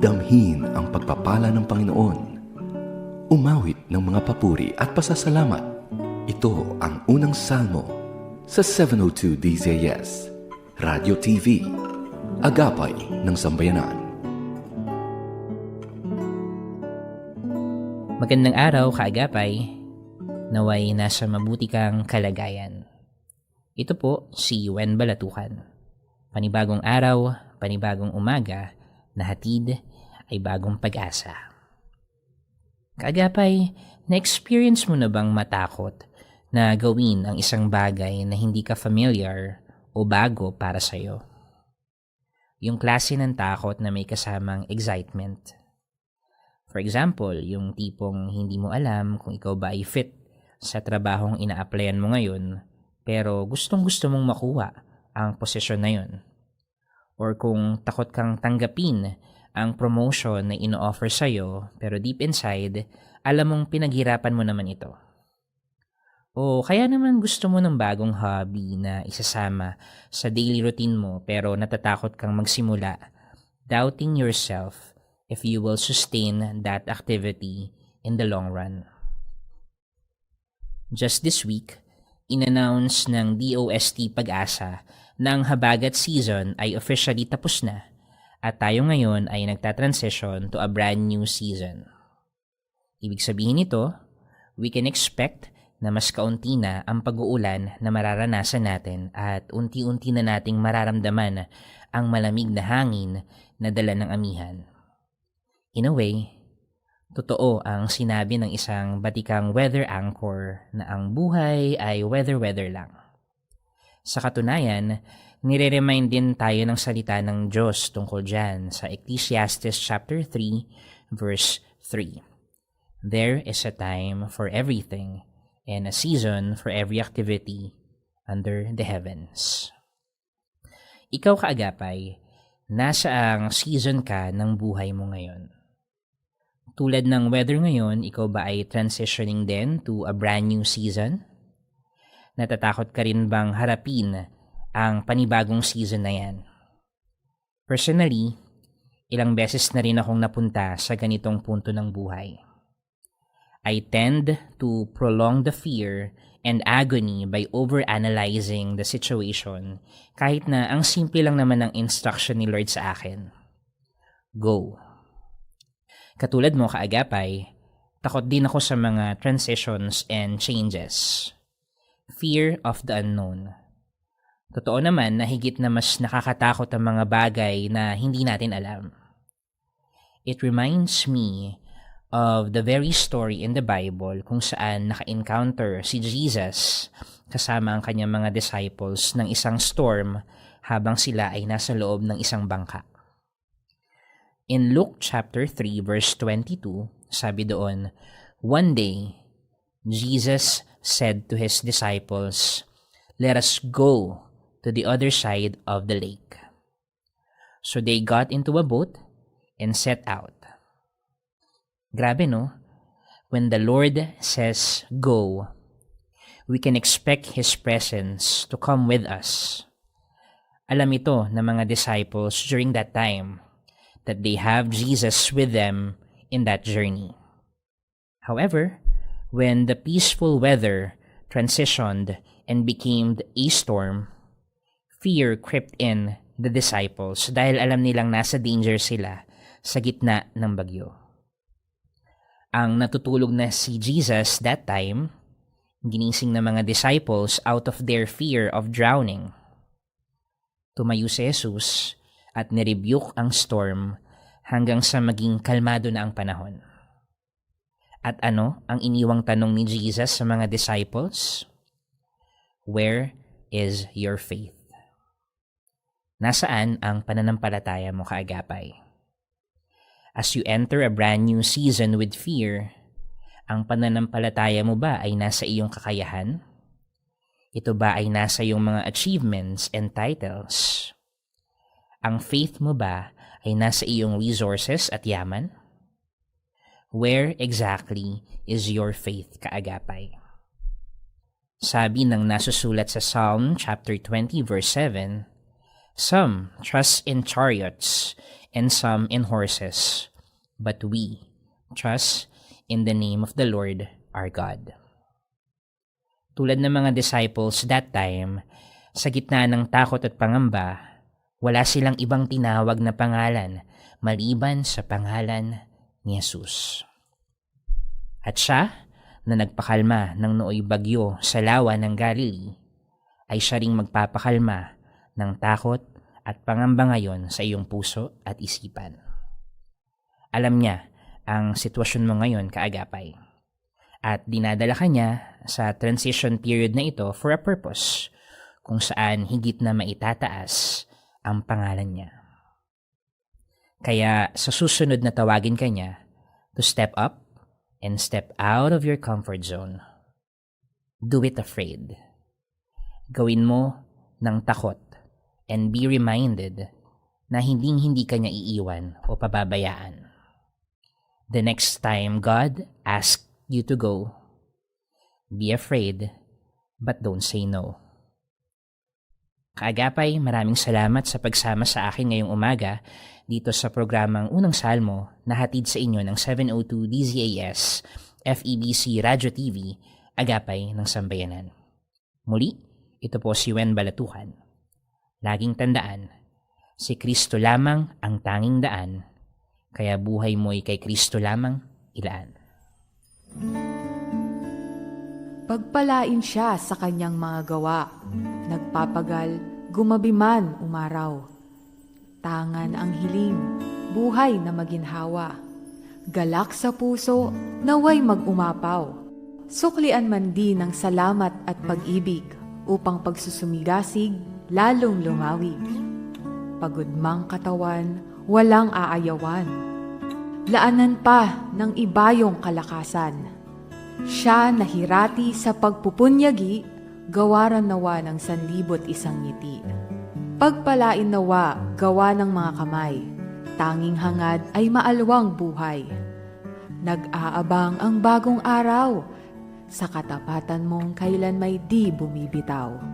Damhin ang pagpapala ng Panginoon. Umawit ng mga papuri at pasasalamat. Ito ang unang salmo sa 702 DZS, Radio TV, Agapay ng Sambayanan. Magandang araw, kaagapay. Naway nasa mabuti kang kalagayan. Ito po si Wen Balatukan. Panibagong araw, panibagong umaga, na hatid ay bagong pag-asa. Kaagapay, na-experience mo na bang matakot na gawin ang isang bagay na hindi ka familiar o bago para sa'yo? Yung klase ng takot na may kasamang excitement. For example, yung tipong hindi mo alam kung ikaw ba ay fit sa trabahong ina-applyan mo ngayon pero gustong gusto mong makuha ang posisyon na yun. Or kung takot kang tanggapin ang promotion na ino-offer sa'yo pero deep inside, alam mong pinaghirapan mo naman ito. O kaya naman gusto mo ng bagong hobby na isasama sa daily routine mo pero natatakot kang magsimula, doubting yourself if you will sustain that activity in the long run. Just this week, inannounce ng DOST Pag-asa ang habagat season ay officially tapos na at tayo ngayon ay nagtatransition to a brand new season. Ibig sabihin nito, we can expect na mas kaunti na ang pag-uulan na mararanasan natin at unti-unti na nating mararamdaman ang malamig na hangin na dala ng amihan. In a way, totoo ang sinabi ng isang batikang weather anchor na ang buhay ay weather-weather lang. Sa katunayan, nire-remind din tayo ng salita ng Diyos tungkol dyan sa Ecclesiastes chapter 3 verse 3. There is a time for everything and a season for every activity under the heavens. Ikaw kaagapay, nasa ang season ka ng buhay mo ngayon? Tulad ng weather ngayon, ikaw ba ay transitioning din to a brand new season? Natatakot ka rin bang harapin ang panibagong season na yan? Personally, ilang beses na rin akong napunta sa ganitong punto ng buhay. I tend to prolong the fear and agony by overanalyzing the situation kahit na ang simple lang naman ng instruction ni Lord sa akin. Go. Katulad mo kaagapay, takot din ako sa mga transitions and changes. Fear of the unknown. Totoo naman na higit na mas nakakatakot ang mga bagay na hindi natin alam. It reminds me of the very story in the Bible kung saan naka-encounter si Jesus kasama ang kanyang mga disciples ng isang storm habang sila ay nasa loob ng isang bangka. In Luke chapter 3 verse 22, sabi doon, One day, Jesus said to his disciples, Let us go to the other side of the lake. So they got into a boat and set out. Grabe no? When the Lord says go, we can expect His presence to come with us. Alam ito ng mga disciples during that time that they have Jesus with them in that journey. However, when the peaceful weather transitioned and became a storm, fear crept in the disciples dahil alam nilang nasa danger sila sa gitna ng bagyo ang natutulog na si Jesus that time, ginising ng mga disciples out of their fear of drowning. Tumayo si Jesus at nirebuke ang storm hanggang sa maging kalmado na ang panahon. At ano ang iniwang tanong ni Jesus sa mga disciples? Where is your faith? Nasaan ang pananampalataya mo kaagapay? As you enter a brand new season with fear, ang pananampalataya mo ba ay nasa iyong kakayahan? Ito ba ay nasa iyong mga achievements and titles? Ang faith mo ba ay nasa iyong resources at yaman? Where exactly is your faith kaagapay? Sabi ng nasusulat sa Psalm chapter 20 verse 7, Some trust in chariots and some in horses, but we trust in the name of the Lord our God. Tulad ng mga disciples that time, sa gitna ng takot at pangamba, wala silang ibang tinawag na pangalan maliban sa pangalan ni Jesus. At siya, na nagpakalma ng nooy bagyo sa lawa ng Galilee, ay siya ring magpapakalma ng takot at pangamba ngayon sa iyong puso at isipan. Alam niya ang sitwasyon mo ngayon kaagapay at dinadala ka niya sa transition period na ito for a purpose kung saan higit na maitataas ang pangalan niya. Kaya sa susunod na tawagin ka niya to step up and step out of your comfort zone. Do it afraid. Gawin mo ng takot and be reminded na hindi hindi ka niya iiwan o pababayaan. The next time God asks you to go, be afraid but don't say no. Kaagapay, maraming salamat sa pagsama sa akin ngayong umaga dito sa programang Unang Salmo na hatid sa inyo ng 702 DZAS FEBC Radio TV Agapay ng Sambayanan. Muli, ito po si Wen Balatuhan. Laging tandaan, si Kristo lamang ang tanging daan, kaya buhay mo'y kay Kristo lamang ilaan. Pagpalain siya sa kanyang mga gawa. Nagpapagal, gumabi man umaraw. Tangan ang hiling, buhay na maginhawa. Galak sa puso, naway mag-umapaw. Suklian man din ng salamat at pag-ibig upang pagsusumigasig lalong lumawig. Pagod mang katawan, walang aayawan. Laanan pa ng ibayong kalakasan. Siya nahirati sa pagpupunyagi, gawaran nawa ng sanlibot isang ngiti. Pagpalain nawa, gawa ng mga kamay, tanging hangad ay maalwang buhay. Nag-aabang ang bagong araw, sa katapatan mong kailan may di bumibitaw.